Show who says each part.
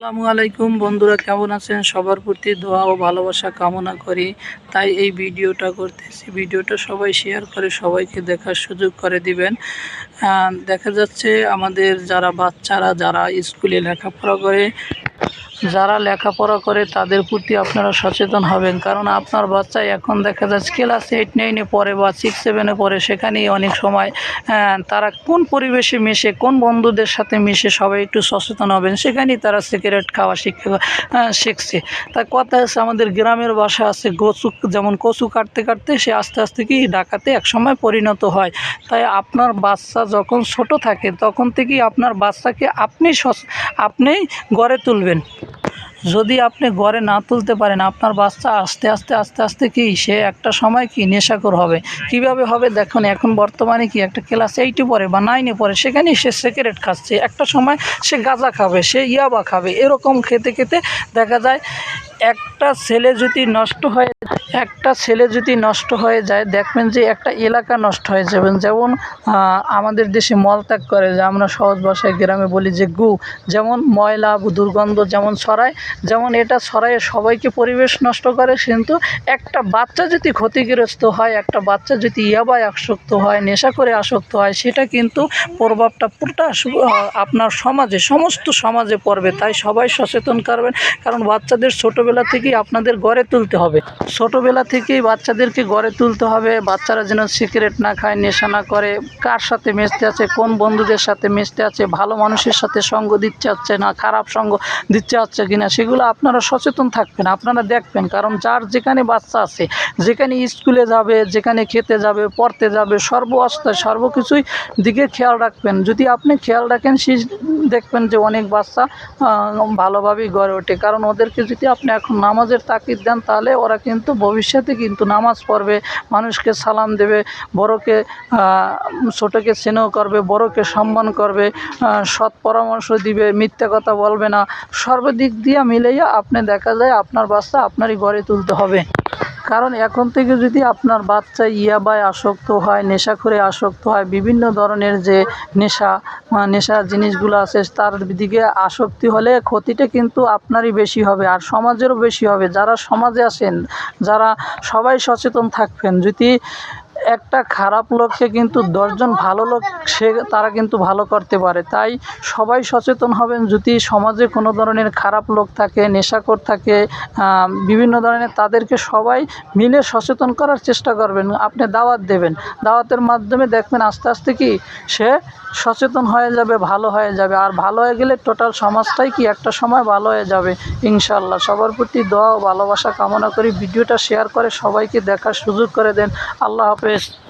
Speaker 1: আসসালামু আলাইকুম বন্ধুরা, কেমন আছেন? সবার প্রতি দোয়া ও ভালোবাসা কামনা করি। তাই এই ভিডিওটা করতেছি। ভিডিওটা সবাই শেয়ার করে, সবাইকে দেখার সুযোগ করে দিবেন। দেখা যাচ্ছে আমাদের যারা বাচ্চারা, যারা স্কুলে লেখাপড়া করে যারা লেখাপড়া করে তাদের প্রতি আপনারা সচেতন হবেন। কারণ আপনার বাচ্চা এখন দেখা যাচ্ছে ক্লাস এইট, নাইনে পড়ে বা সিক্স সেভেনে পড়ে, সেখানেই অনেক সময় তারা কোন পরিবেশে মিশে, কোন বন্ধুদের সাথে মিশে সবাই একটু সচেতন হবেন। সেখানেই তারা সিগারেট খাওয়া শিখে শিখছে। তাই কথা আছে আমাদের গ্রামের বাসা আছে, কচু, যেমন কচু কাটতে কাটতে সে আস্তে আস্তে কি ডাকাতে একসময় পরিণত হয়। তাই আপনার বাচ্চা যখন ছোট থাকে, তখন থেকেই আপনার বাচ্চাকে আপনি আপনিই গড়ে তুলবেন। যদি আপনি গড়ে না তুলতে পারেন, আপনার বাচ্চা আস্তে আস্তে আস্তে আস্তে কি সে একটা সময় কি নেশাকর হবে? কীভাবে হবে? দেখুন, এখন বর্তমানে কি একটা ক্লাস এইটে পড়ে বা নাইনে পড়ে সেখানে সে সিগারেট খাচ্ছে। একটা সময় সে গাঁজা খাবে, সে ইয়াবা খাবে। এরকম খেতে খেতে দেখা যায় একটা ছেলে যদি নষ্ট হয়ে একটা ছেলে যদি নষ্ট হয়ে যায়, দেখবেন যে একটা এলাকা নষ্ট হয়ে যাবেন যেমন আমাদের দেশে মলত্যাগ করে, যে আমরা সহজ ভাষায় গ্রামে বলি যে গু। যেমন ময়লা, দুর্গন্ধ যেমন ছড়ায়, যেমন এটা ছড়ায় সবাইকে পরিবেশ নষ্ট করে, কিন্তু একটা বাচ্চা যদি ক্ষতিগ্রস্ত হয়, একটা বাচ্চা যদি ইয়াবায় আসক্ত হয়, নেশা করে আসক্ত হয়, সেটা কিন্তু প্রভাবটা পুরোটা আপনার সমাজে, সমস্ত সমাজে পড়বে। তাই সবাই সচেতন করবেন, কারণ বাচ্চাদের ছোটোবেলা থেকেই আপনাদের গড়ে তুলতে হবে। ছোটোবেলা থেকেই বাচ্চাদেরকে গড়ে তুলতে হবে। বাচ্চারা যেন সিগারেট না খায়, নেশা না করে। কার সাথে মিশতে আছে, কোন বন্ধুদের সাথে মিশতে আছে, ভালো মানুষের সাথে সঙ্গ দিচ্ছে হচ্ছে না, খারাপ সঙ্গ দিচ্ছে হচ্ছে কিনা, সেগুলো আপনারা সচেতন থাকবেন, আপনারা দেখবেন। কারণ যার যেখানে বাচ্চা আছে, যেখানে স্কুলে যাবে, যেখানে খেতে যাবে, পড়তে যাবে সর্ব অবস্থায় সর্বকিছুই দিকে খেয়াল রাখবেন। যদি আপনি খেয়াল রাখেন, সে দেখবেন যে অনেক বাচ্চা ভালোভাবেই গড়ে ওঠে। কারণ ওদেরকে যদি আপনি এখন নামাজের তাকিদ দেন, তাহলে ওরা কিন্তু ভবিষ্যতে কিন্তু নামাজ পড়বে, মানুষকে সালাম দেবে, বড়কে ছোটোকে স্নেহ করবে, বড়কে সম্মান করবে সৎ পরামর্শ দিবে, মিথ্যা কথা বলবে না। সর্বদিক দিয়ে মিলেই আপনি দেখা যায় আপনার বাচ্চা আপনারই গড়ে তুলতে হবে। কারণ এখন থেকে যদি আপনার বাচ্চা ইয়াবায় আসক্ত হয় নেশা করে আসক্ত হয়, বিভিন্ন ধরনের যে নেশা নেশা জিনিসগুলো আছে, তার দিকে আসক্তি হলে ক্ষতিটা কিন্তু আপনারই বেশি হবে আর সমাজেরও বেশি হবে। যারা সমাজে আসেন যারা সবাই সচেতন থাকবেন, যদি একটা খারাপ লোককে কিন্তু দশজন ভালো লোক সে তারা কিন্তু ভালো করতে পারে। তাই সবাই সচেতন হবেন, যদি সমাজে কোনো ধরনের খারাপ লোক থাকে, নেশাখোর থাকে বিভিন্ন ধরনের, তাদেরকে সবাই মিলে সচেতন করার চেষ্টা করবেন। আপনি দাওয়াত দেবেন। দাওয়াতের মাধ্যমে দেখবেন আস্তে আস্তে কি সে সচেতন হয়ে যাবে, ভালো হয়ে যাবে। আর ভালো হয়ে গেলে টোটাল সমাজটাই কি একটা সময় ভালো হয়ে যাবে ইনশাল্লাহ সবার প্রতি দোয়া ও ভালোবাসা কামনা করি। ভিডিওটা শেয়ার করে সবাইকে দেখার সুযোগ করে দেন। আল্লাহ হাফেজ। tardes.